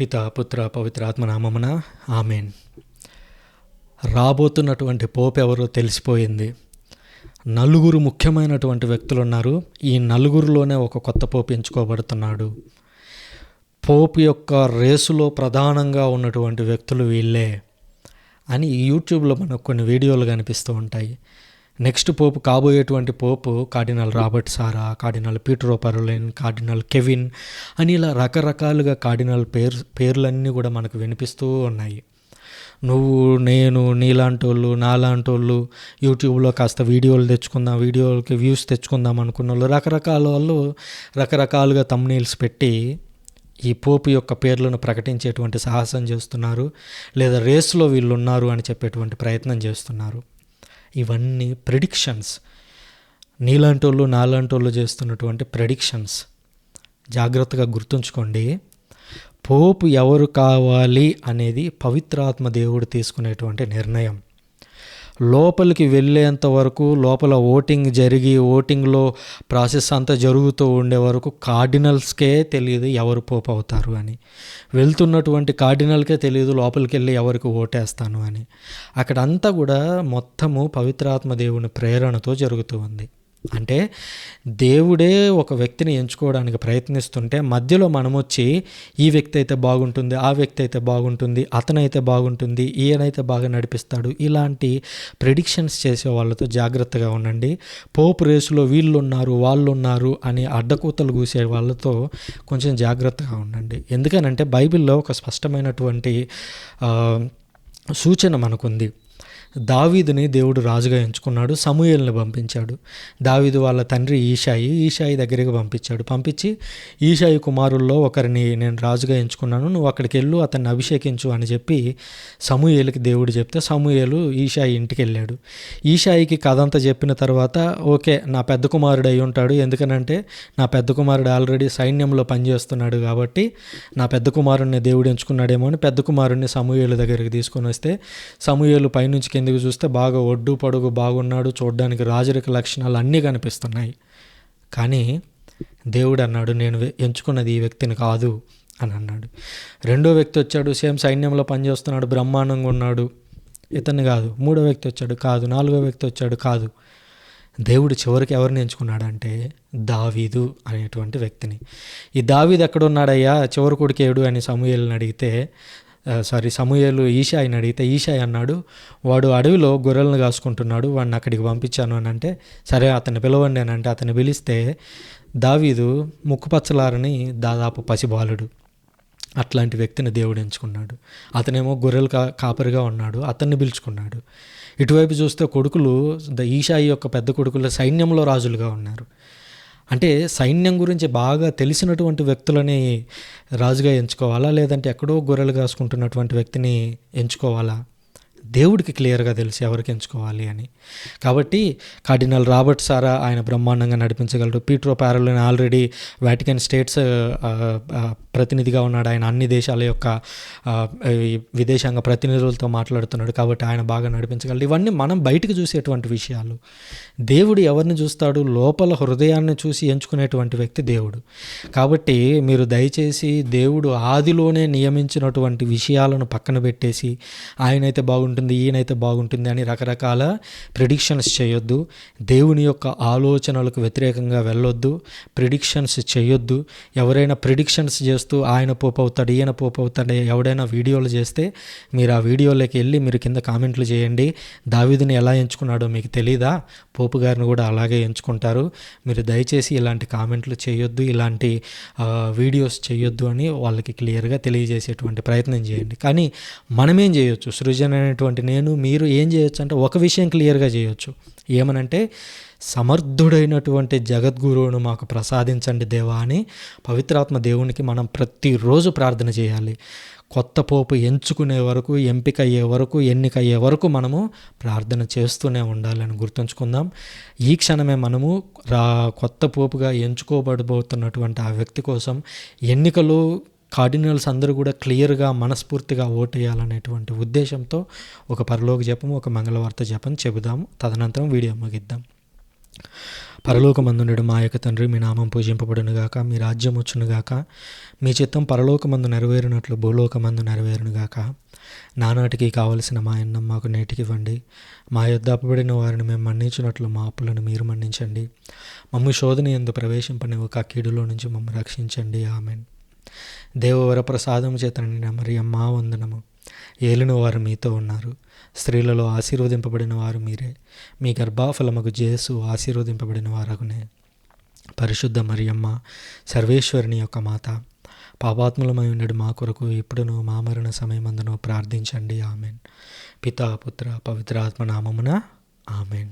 పిత పుత్ర పవిత్ర ఆత్మనామమున ఆమెన్. రాబోతున్నటువంటి పోపు ఎవరో తెలిసిపోయింది. నలుగురు ముఖ్యమైనటువంటి వ్యక్తులు ఉన్నారు ఈ నలుగురిలోనే ఒక కొత్త పోపు ఎంచుకోబడుతున్నాడు. పోపు యొక్క రేసులో ప్రధానంగా ఉన్నటువంటి వ్యక్తులు వీళ్ళే అని యూట్యూబ్లో మనకు కొన్ని వీడియోలు కనిపిస్తూ ఉంటాయి. Next pope కాబోయేటువంటి pope cardinal Robert Sarah cardinal Pietro Parolin cardinal Kevin అని ఇలా రకరకాలుగా కార్డినల్ పేరు పేర్లన్నీ కూడా మనకు వినిపిస్తూ ఉన్నాయి. నువ్వు నేను నీలాంటి వాళ్ళు నాలాంటి వాళ్ళు యూట్యూబ్లో కాస్త వీడియోలు తెచ్చుకుందాం వీడియోలకి వ్యూస్ తెచ్చుకుందాం అనుకున్న వాళ్ళు రకరకాల వాళ్ళు రకరకాలుగా తమ్నీల్స్ పెట్టి ఈ పోపు యొక్క పేర్లను ప్రకటించేటువంటి సాహసం చేస్తున్నారు లేదా రేస్లో వీళ్ళు ఉన్నారు అని చెప్పేటువంటి ప్రయత్నం చేస్తున్నారు. ఇవన్నీ ప్రిడిక్షన్స్ నీలాంటి వాళ్ళు నాలాంటి వాళ్ళు చేస్తున్నటువంటి ప్రెడిక్షన్స్ జాగ్రత్తగా గుర్తుంచుకోండి. పోపు ఎవరు కావాలి అనేది పవిత్రాత్మ దేవుడు తీసుకునేటువంటి నిర్ణయం. లోపలికి వెళ్ళేంత వరకు లోపల ఓటింగ్ జరిగి ఓటింగ్లో ప్రాసెస్ అంతా జరుగుతూ ఉండే వరకు కార్డినల్స్కే తెలియదు ఎవరు పోపు అవుతారు అని. వెళ్తున్నటువంటి కార్డినల్కే తెలియదు లోపలికి వెళ్ళి ఎవరికి ఓటేస్తాను అని. అక్కడంతా కూడా మొత్తము పవిత్రాత్మ దేవుని ప్రేరణతో జరుగుతూ ఉంది. అంటే దేవుడే ఒక వ్యక్తిని ఎంచుకోవడానికి ప్రయత్నిస్తుంటే మధ్యలో మనం వచ్చి ఈ వ్యక్తి అయితే బాగుంటుంది ఆ వ్యక్తి అయితే బాగుంటుంది అతనైతే బాగుంటుంది ఈయనైతే బాగా నడిపిస్తాడు ఇలాంటి ప్రిడిక్షన్స్ చేసే వాళ్ళతో జాగ్రత్తగా ఉండండి. పోపు రేసులో వీళ్ళు ఉన్నారు వాళ్ళు ఉన్నారు అని అడ్డకూతలు కూసే వాళ్ళతో కొంచెం జాగ్రత్తగా ఉండండి. ఎందుకనంటే బైబిల్లో ఒక స్పష్టమైనటువంటి సూచన మనకుంది. దావీదుని దేవుడు రాజుగా ఎంచుకున్నాడు సమూహల్ని పంపించాడు. దావీదు వాళ్ళ తండ్రి ఈషాయి ఈషాయి దగ్గరికి పంపించాడు. పంపించి ఈషాయి కుమారుల్లో ఒకరిని నేను రాజుగా ఎంచుకున్నాను నువ్వు అక్కడికి వెళ్ళు అతన్ని అభిషేకించు అని చెప్పి సమూయేలుకి దేవుడు చెప్తే సమూయేలు ఈషాయి ఇంటికి వెళ్ళాడు. ఈషాయికి కథ అంతా చెప్పిన తర్వాత ఓకే నా పెద్ద కుమారుడు అయి ఉంటాడు. ఎందుకనంటే నా పెద్ద కుమారుడు ఆల్రెడీ సైన్యంలో పనిచేస్తున్నాడు కాబట్టి నా పెద్ద కుమారుడిని దేవుడు ఎంచుకున్నాడేమో అని పెద్ద కుమారుడిని సమూయేలు దగ్గరికి తీసుకొని వస్తే సమూయేలు పైనుంచి కిందికి చూస్తే బాగా ఒడ్డు పొడుగు బాగున్నాడు చూడడానికి రాజరిక లక్షణాలు అన్నీ కనిపిస్తున్నాయి. కానీ దేవుడు అన్నాడు నేను ఎంచుకున్నది ఈ వ్యక్తిని కాదు అని అన్నాడు. రెండో వ్యక్తి వచ్చాడు సేమ్ సైన్యంలో పనిచేస్తున్నాడు బ్రహ్మాండంగా ఉన్నాడు. ఇతన్ని కాదు మూడో వ్యక్తి వచ్చాడు కాదు నాలుగో వ్యక్తి వచ్చాడు కాదు. దేవుడు చివరికి ఎవరిని ఎంచుకున్నాడంటే దావీదు అనేటువంటి వ్యక్తిని. ఈ దావీదు ఎక్కడున్నాడయ్యా? చివరి కొడుకేడు అని సమూహల్ని అడిగితే సారీ సమూహలు ఈషాయిని అడిగితే ఈషాయి అన్నాడు వాడు అడవిలో గొర్రెలను కాసుకుంటున్నాడు వాడిని అక్కడికి పంపించాను అని అంటే సరే అతన్ని పిలవండి అని అంటే అతన్ని పిలిస్తే దావీదు ముక్కుపచ్చలారని దాదాపు పసిబాలుడు. అట్లాంటి వ్యక్తిని దేవుడు ఎంచుకున్నాడు. అతనేమో గొర్రెలు కా కాపరిగా ఉన్నాడు అతన్ని పిలుచుకున్నాడు. ఇటువైపు చూస్తే కొడుకులు ద ఈషాయి యొక్క పెద్ద కొడుకులు సైన్యంలో రాజులుగా ఉన్నారు. అంటే సైన్యం గురించి బాగా తెలిసినటువంటి వ్యక్తులని రాజుగా ఎంచుకోవాలా? లేదంటే ఎక్కడో గొర్రెలు కాసుకుంటున్నటువంటి వ్యక్తిని ఎంచుకోవాలా? దేవుడికి క్లియర్గా తెలిసి ఎవరికి ఎంచుకోవాలి అని. కాబట్టి కార్డినల్ రాబర్ట్ సారా ఆయన బ్రహ్మాండంగా నడిపించగలరు పీట్రో ప్యారలోని ఆల్రెడీ వాటికన్ స్టేట్స్ ప్రతినిధిగా ఉన్నాడు. ఆయన అన్ని దేశాల యొక్క విదేశాంగ ప్రతినిధులతో మాట్లాడుతున్నాడు. కాబట్టి ఆయన బాగా నడిపించగలరు ఇవన్నీ మనం బయటకు చూసేటువంటి విషయాలు. దేవుడు ఎవరిని చూస్తాడు? లోపల హృదయాన్ని చూసి ఎంచుకునేటువంటి వ్యక్తి దేవుడు. కాబట్టి మీరు దయచేసి దేవుడు ఆదిలోనే నియమించినటువంటి విషయాలను పక్కన పెట్టేసి ఆయనైతే బాగుంటుంది ఈయనైతే బాగుంటుంది అని రకరకాల ప్రిడిక్షన్స్ చేయొద్దు. దేవుని యొక్క ఆలోచనలకు వ్యతిరేకంగా వెళ్ళొద్దు. ప్రిడిక్షన్స్ చేయొద్దు. ఎవరైనా ప్రిడిక్షన్స్ చేస్తూ ఆయన పోపు అవుతాడు ఈయన పోపు అవుతాడు ఎవడైనా వీడియోలు చేస్తే మీరు ఆ వీడియోలోకి వెళ్ళి మీరు కింద కామెంట్లు చేయండి. దావిదిని ఎలా ఎంచుకున్నాడో మీకు తెలీదా? పోపు గారిని కూడా అలాగే ఎంచుకుంటారు. మీరు దయచేసి ఇలాంటి కామెంట్లు చేయొద్దు ఇలాంటి వీడియోస్ చేయొద్దు అని వాళ్ళకి క్లియర్గా తెలియజేసేటువంటి ప్రయత్నం చేయండి. కానీ మనమేం చేయొచ్చు? సృజన అటువంటి నేను మీరు ఏం చేయొచ్చు అంటే ఒక విషయం క్లియర్గా చేయొచ్చు. ఏమనంటే సమర్థుడైనటువంటి జగద్గురువును మాకు ప్రసాదించండి దేవా అని పవిత్రాత్మ దేవునికి మనం ప్రతిరోజు ప్రార్థన చేయాలి. కొత్త పోపు ఎంచుకునే వరకు ఎంపిక అయ్యే వరకు ఎన్నిక అయ్యే వరకు మనము ప్రార్థన చేస్తూనే ఉండాలని గుర్తుంచుకుందాం. ఈ క్షణమే మనము రా కొత్త పోపుగా ఎంచుకోబడబోతున్నటువంటి ఆ వ్యక్తి కోసం ఎన్నికలు కార్డినల్స్ అందరూ కూడా క్లియర్గా మనస్ఫూర్తిగా ఓటేయాలనేటువంటి ఉద్దేశంతో ఒక పరలోక జపం ఒక మంగళవార్త జపం చెబుదాము. తదనంతరం వీడియో ముగిద్దాం. పరలోకమందుండడు మా యొక్క తండ్రి మీ నామం పూజింపబడునుగాక మీ రాజ్యం వచ్చును గాక మీ చిత్తం పరలోకమందు నెరవేరినట్లు భూలోకమందు నెరవేరునుగాక. నానాటికి కావలసిన మా అన్నం మాకు నేటికి ఇవ్వండి. మా యొద్ద అప్పబడిన వారిని మేము మన్నించినట్లు మా అప్పులను మీరు మన్నించండి. మమ్మ శోధన ఎందు ప్రవేశింపనివ్వక కీడులో నుంచి మమ్మల్ని రక్షించండి. ఆమెన్. దేవవర ప్రసాదం చేత నిండిన మరి వందనము. ఏలిన వారు మీతో ఉన్నారు. స్త్రీలలో ఆశీర్వదింపబడిన వారు మీరే. మీ గర్భాఫలముకు జేసు ఆశీర్వదింపబడిన వారగునే. పరిశుద్ధ మరియమ్మ సర్వేశ్వరుని యొక్క మాత పాపాత్ములమై ఉండడు మా కొరకు ఇప్పుడును మా మరణ సమయమందును ప్రార్థించండి. ఆమెన్. పితా పుత్ర పవిత్రాత్మ నామమున ఆమెన్.